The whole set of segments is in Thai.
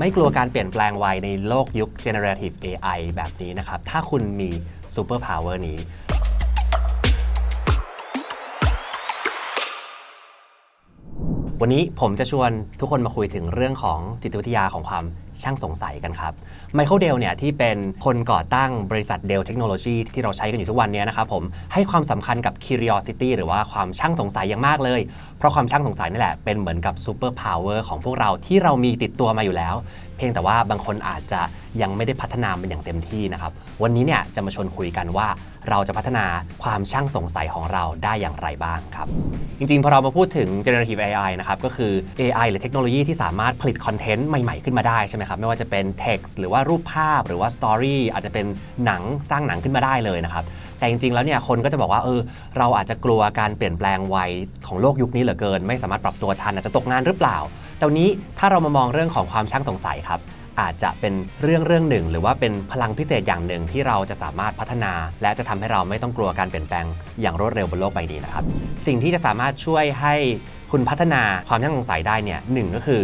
ไม่กลัวการเปลี่ยนแปลงไวในโลกยุค generative AI แบบนี้นะครับ ถ้าคุณมี super power นี้วันนี้ผมจะชวนทุกคนมาคุยถึงเรื่องของจิตวิทยาของความ ช่างสงสัยกันครับไมเคิลเดลเนี่ยที่เป็นคนก่อตั้งบริษัทเดลเทคโนโลยีที่เราใช้กันอยู่ทุกวันนี้นะครับผมให้ความสำคัญกับ curiosity หรือว่าความช่างสงสัยอย่างมากเลย เพราะความช่างสงสัยนี่แหละเป็นเหมือนกับ super power ของพวกเราที่เรามีติดตัวมาอยู่แล้ว เพียงแต่ว่าบางคนอาจจะยังไม่ได้พัฒนามันอย่างเต็มที่นะครับวันนี้เนี่ยจะมาชวนคุยกันว่าเราจะพัฒนาความช่างสงสัยของเราได้อย่างไรบ้างครับ จริงๆ พอเรามาพูดถึง generative AI นะครับก็คือ AI หรือเทคโนโลยีที่สามารถผลิตคอนเทนต์ใหม่ๆขึ้นมาได้ใช่ไหมครับไม่ว่าจะเป็น text หรือว่ารูปภาพหรือว่า story อาจจะเป็นหนังสร้างหนังขึ้นมาได้เลยนะครับแต่จริงๆแล้วเนี่ยคนก็จะบอกว่าเออเราอาจจะกลัวการเปลี่ยนแปลงวัยของโลกยุคนี้เหลือเกิน ไม่สามารถปรับตัวทันอาจจะตกงานหรือเปล่าแต่วันนี้ถ้าเรามามองเรื่องของความช่างสงสัยครับอาจจะเป็นเรื่องเรื่องหนึ่ง หรือว่าเป็นพลังพิเศษอย่างหนึ่งที่เราจะสามารถพัฒนา และจะทำให้เราไม่ต้องกลัวการเปลี่ยนแปลงอย่างรวดเร็วบนโลกใบนี้นะครับ สิ่งที่จะสามารถช่วยให้คุณพัฒนาความช่างสงสัยได้เนี่ยหนึ่งก็คือ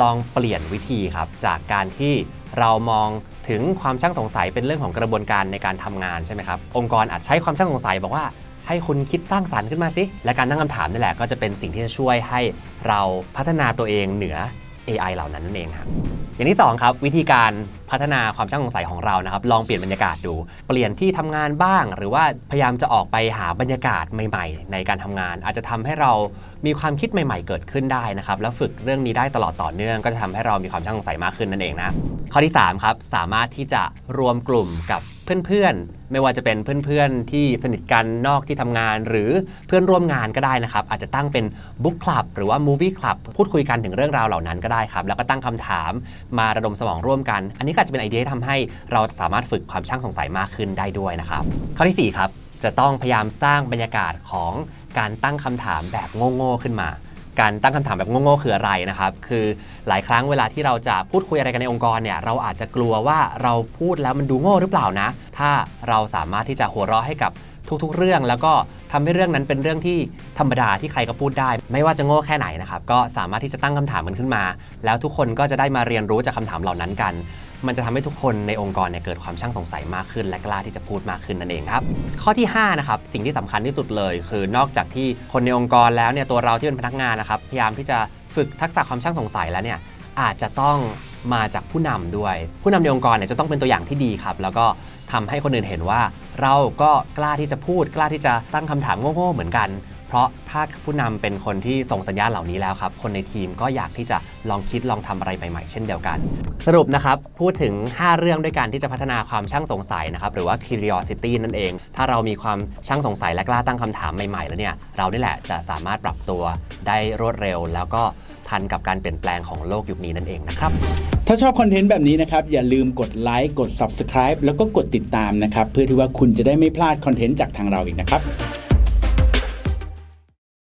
ลองเปลี่ยนวิธีครับจากการที่เรามองถึงความช่างสงสัยเป็นเรื่องของกระบวนการในการทำงานใช่ไหมครับองค์กรอาจใช้ความช่างสงสัยบอกว่าให้คุณคิดสร้างสารรค์ขึ้นมาสิ และการตั้งคำถามนี่แหละก็จะเป็นสิ่งที่จะช่วยให้เราพัฒนาตัวเองเหนือ AI เหล่านั้นนั่นเองครับอย่างที่2ครับวิธีการพัฒนาความช่างสงสัยของเรานะครับ ลองเปลี่ยนบรรยากาศดู เปลี่ยนที่ทำงานบ้าง หรือว่าพยายามจะออกไปหาบรรยากาศใหม่ ๆ ในการทำงาน อาจจะทำให้เรามีความคิดใหม่ ๆ เกิดขึ้นได้นะครับ แล้วฝึกเรื่องนี้ได้ตลอดต่อเนื่อง ก็จะทำให้เรามีความช่างสงสัยมากขึ้นนั่นเองนะข้อที่3ครับสามารถที่จะรวมกลุ่มกับ เพื่อนๆ ไม่ว่าจะเป็นเพื่อนๆ ที่สนิทกันนอกที่ทำงาน หรือเพื่อนร่วมงานก็ได้นะครับ อาจจะตั้งเป็นบุ๊กคลับหรือว่ามูวี่คลับพูดคุยกันถึงเรื่องราวเหล่านั้นก็ได้ครับ แล้วก็ตั้งคำถามมาระดมสมองร่วมกัน อันนี้ก็อาจจะเป็นไอเดียที่ทำให้เราสามารถฝึกความช่างสงสัยมากขึ้นได้ด้วยนะครับข้อทีสี่4 ครับจะต้องพยายามสร้างบรรยากาศของการตั้งคำถามแบบโง่ๆขึ้นมา การตั้งคำถามแบบโง่ๆคืออะไรนะครับคือหลายครั้งเวลาที่เราจะพูดคุยอะไรกันในองค์กรเนี่ยเราอาจจะกลัวว่าเราพูดแล้วมันดูโง่หรือเปล่านะ ถ้าเราสามารถที่จะหัวเราะให้กับทุกๆ เรื่อง แล้วก็ทำให้เรื่องนั้นเป็นเรื่องที่ธรรมดาที่ใครก็พูดได้ ไม่ว่าจะโง่แค่ไหนนะครับก็สามารถที่จะตั้งคำถามมันขึ้นมา แล้วทุกคนก็จะได้มาเรียนรู้จากคำถามเหล่านั้นกัน มันจะทำให้ทุกคนในองค์กรเนี่ยเกิดความช่างสงสัยมากขึ้น และกล้าที่จะพูดมากขึ้นนั่นเองครับข้อที่5นะครับสิ่งที่สำคัญที่สุดเลย คือนอกจากที่คนในองค์กรแล้วเนี่ยตัวเราที่เป็นพนักงานนะครับพยายามที่จะฝึกทักษะความช่างสงสัยแล้วเนี่ยอาจจะต้อง มาจากผู้นำด้วย ผู้นำในองค์กรเนี่ยจะต้องเป็นตัวอย่างที่ดีครับ แล้วก็ทำให้คนอื่นเห็นว่า เราก็กล้าที่จะพูด กล้าที่จะตั้งคำถามโง่ๆเหมือนกัน เพราะถ้าผู้นำเป็นคนที่ส่งสัญญาณเหล่านี้แล้วครับ คนในทีมก็อยากที่จะลองคิดลองทำอะไรใหม่ๆ เช่นเดียวกัน สรุปนะครับ พูดถึง 5 เรื่องด้วยกันที่จะพัฒนาความช่างสงสัยนะครับหรือว่า curiosity นั่นเอง ถ้าเรามีความช่างสงสัยและกล้าตั้งคำถามใหม่ๆ แล้วเนี่ยเรานี่แหละจะสามารถปรับตัวได้รวดเร็ว แล้วก็ ทันกับการเปลี่ยนแปลงของโลกยุคนี้นั่นเองนะครับ ถ้าชอบคอนเทนต์แบบนี้นะครับ อย่าลืมกดไลค์กด Subscribe แล้วก็กดติดตามนะครับ เพื่อที่ว่าคุณจะได้ไม่พลาดคอนเทนต์จากทางเราอีกนะครับ